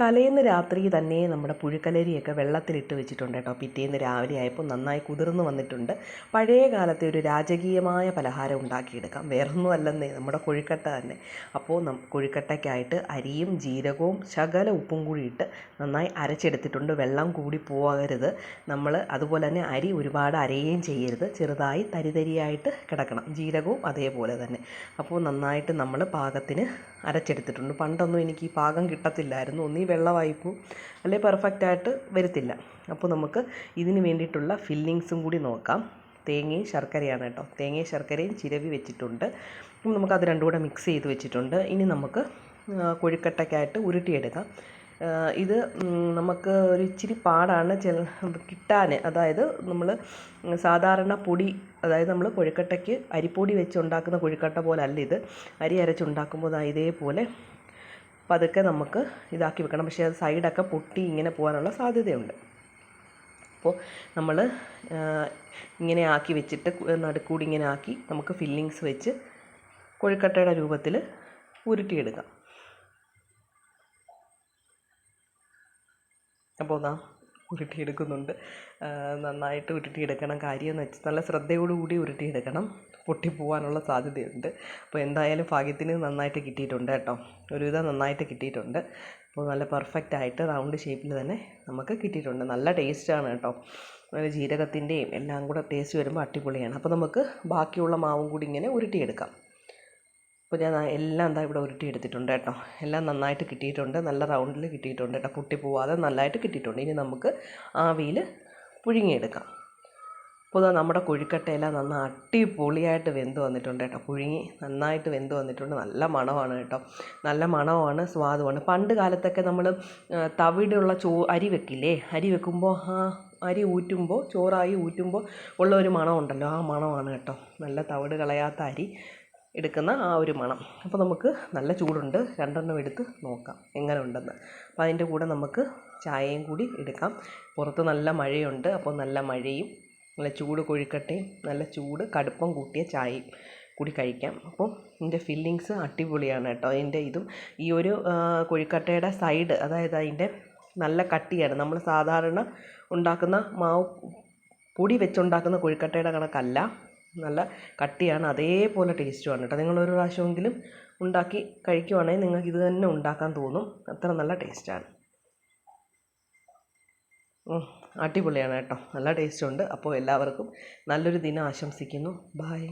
തലേന്ന് രാത്രി തന്നെ നമ്മുടെ പുഴുക്കലരിയൊക്കെ വെള്ളത്തിലിട്ട് വെച്ചിട്ടുണ്ട് കേട്ടോ. പിറ്റേന്ന് രാവിലെ ആയപ്പോൾ നന്നായി കുതിർന്നു വന്നിട്ടുണ്ട്. പഴയ കാലത്തെ ഒരു രാജകീയമായ പലഹാരം ഉണ്ടാക്കിയെടുക്കാം. വേറൊന്നും അല്ലെന്നേ നമ്മുടെ കൊഴുക്കട്ട തന്നെ. അപ്പോൾ നം കൊഴുക്കട്ടയ്ക്കായിട്ട് അരിയും ജീരകവും ശകല ഉപ്പും കൂടി ഇട്ട് നന്നായി അരച്ചെടുത്തിട്ടുണ്ട്. വെള്ളം കൂടി പോകരുത്. നമ്മൾ അതുപോലെ തന്നെ അരി ഒരുപാട് അരയുകയും ചെയ്യരുത്. ചെറുതായി തരിതരിയായിട്ട് കിടക്കണം. ജീരകവും അതേപോലെ തന്നെ. അപ്പോൾ നന്നായിട്ട് നമ്മൾ പാകത്തിന് അരച്ചെടുത്തിട്ടുണ്ട്. പണ്ടൊന്നും എനിക്ക് ഈ പാകം കിട്ടത്തില്ലായിരുന്നു. ഒന്നീ വെള്ളമായി പോവും അല്ലെങ്കിൽ പെർഫെക്റ്റായിട്ട് വരത്തില്ല. അപ്പോൾ നമുക്ക് ഇതിന് വേണ്ടിയിട്ടുള്ള ഫില്ലിങ്സും കൂടി നോക്കാം. തേങ്ങയും ശർക്കരയാണ് കേട്ടോ. തേങ്ങയും ശർക്കരയും ചിരവി വെച്ചിട്ടുണ്ട്. നമുക്ക് അത് രണ്ടും കൂടെ മിക്സ് ചെയ്ത് വെച്ചിട്ടുണ്ട്. ഇനി നമുക്ക് കൊഴുക്കട്ടയ്ക്കായിട്ട് ഉരുട്ടിയെടുക്കാം. ഇത് നമുക്ക് ഒരു ഇച്ചിരി പാടാണ് ചില കിട്ടാൻ അതായത് നമ്മൾ സാധാരണ പൊടി അതായത് നമ്മൾ കൊഴുക്കട്ടയ്ക്ക് അരിപ്പൊടി വെച്ച് ഉണ്ടാക്കുന്ന കൊഴുക്കട്ട പോലെ അല്ല ഇത്. അരി അരച്ചുണ്ടാക്കുമ്പോൾ ഇതേപോലെ പതുക്കെ നമുക്ക് ഇതാക്കി വെക്കണം. പക്ഷേ അത് സൈഡൊക്കെ പൊട്ടി ഇങ്ങനെ പോകാനുള്ള സാധ്യതയുണ്ട്. അപ്പോൾ നമ്മൾ ഇങ്ങനെ ആക്കി വെച്ചിട്ട് നടുക്കൂടി ഇങ്ങനെ ആക്കി നമുക്ക് ഫില്ലിങ്സ് വെച്ച് കൊഴുക്കട്ടയുടെ രൂപത്തിൽ ഉരുട്ടിയെടുക്കാം. അപ്പോൾ നാം ഉരുട്ടിയെടുക്കുന്നുണ്ട്. നന്നായിട്ട് ഉരുട്ടിയെടുക്കണം. കാര്യം എന്ന് വെച്ചാൽ നല്ല ശ്രദ്ധയോടുകൂടി ഉരുട്ടിയെടുക്കണം. പൊട്ടിപ്പോവാനുള്ള സാധ്യതയുണ്ട്. അപ്പോൾ എന്തായാലും ഭാഗ്യത്തിന് നന്നായിട്ട് കിട്ടിയിട്ടുണ്ട് കേട്ടോ. ഒരുവിധം നന്നായിട്ട് കിട്ടിയിട്ടുണ്ട്. അപ്പോൾ നല്ല പെർഫെക്റ്റ് ആയിട്ട് റൗണ്ട് ഷേപ്പിൽ തന്നെ നമുക്ക് കിട്ടിയിട്ടുണ്ട്. നല്ല ടേസ്റ്റാണ് കേട്ടോ. നല്ല ജീരകത്തിന്റെയും എല്ലാം കൂടെ ടേസ്റ്റ് വരുമ്പോൾ അടിപൊളിയാണ്. അപ്പോൾ നമുക്ക് ബാക്കിയുള്ള മാവും കൂടി ഇങ്ങനെ ഉരുട്ടിയെടുക്കാം. അപ്പോൾ ഞാൻ എല്ലാം എന്താ ഇവിടെ ഉരുട്ടി എടുത്തിട്ടുണ്ട് കേട്ടോ. എല്ലാം നന്നായിട്ട് കിട്ടിയിട്ടുണ്ട്. നല്ല റൗണ്ടിൽ കിട്ടിയിട്ടുണ്ട് കേട്ടോ. പൊട്ടി പോവാതെ നന്നായിട്ട് കിട്ടിയിട്ടുണ്ട്. ഇനി നമുക്ക് ആവിയിൽ പുഴുങ്ങിയെടുക്കാം. അപ്പോൾ ഇതാ നമ്മുടെ കൊഴുക്കട്ടയെല്ലാം നന്നായി അടിപൊളിയായിട്ട് വെന്ത് വന്നിട്ടുണ്ട് കേട്ടോ. പുഴുങ്ങി നന്നായിട്ട് വെന്ത് വന്നിട്ടുണ്ട്. നല്ല മണമാണ് കേട്ടോ. നല്ല മണമാണ് സ്വാദുമാണ്. പണ്ട് കാലത്തൊക്കെ നമ്മൾ തവിടുള്ള ചോ അരി വെക്കില്ലേ? അരി വെക്കുമ്പോൾ ആ അരി ഊറ്റുമ്പോൾ ചോറായി ഊറ്റുമ്പോൾ ഉള്ള ഒരു മണമുണ്ടല്ലോ. ആ മണമാണ് കേട്ടോ. നല്ല തവിട് കളയാത്ത അരി. എടുക്കുന്ന ആ ഒരു മണം. അപ്പോൾ നമുക്ക് നല്ല ചൂടുണ്ട്. രണ്ടെണ്ണം എടുത്ത് നോക്കാം. എങ്ങനെ ഉണ്ടെന്ന് അപ്പോൾ അതിന്റെ കൂടെ നമുക്ക് ചായയും കൂടി എടുക്കാം. പുറത്ത് നല്ല മഴയുണ്ട്. അപ്പോൾ നല്ല മഴയും നല്ല ചൂട് കൊഴുക്കട്ടയും നല്ല ചൂട് കടുപ്പം കൂട്ടിയ ചായയും കൂടി കഴിക്കാം. അപ്പോൾ ഇതിന്റെ ഫില്ലിങ്സ് അടിപൊളിയാണ് കേട്ടോ. അതിന്റെ ഇതും. ഈ ഒരു കൊഴുക്കട്ടയുടെ സൈഡ് അതായത് അതിന്റെ നല്ല കട്ടിയാണ്. നമ്മൾ സാധാരണ ഉണ്ടാക്കുന്ന മാവ് പൊടി വെച്ചുണ്ടാക്കുന്ന കൊഴുക്കട്ടയുടെ കണക്കല്ല. നല്ല കട്ടിയാണ് അതേപോലെ ടേസ്റ്റുമാണ് കേട്ടോ. നിങ്ങളൊരു പ്രാവശ്യമെങ്കിലും ഉണ്ടാക്കി കഴിക്കുവാണെങ്കിൽ നിങ്ങൾക്ക് ഇത് തന്നെ ഉണ്ടാക്കാൻ തോന്നും. അത്ര നല്ല ടേസ്റ്റാണ് അടിപൊളിയാണ് കേട്ടോ. നല്ല ടേസ്റ്റുണ്ട് അപ്പോൾ എല്ലാവർക്കും നല്ലൊരു ദിനം ആശംസിക്കുന്നു. ബായ്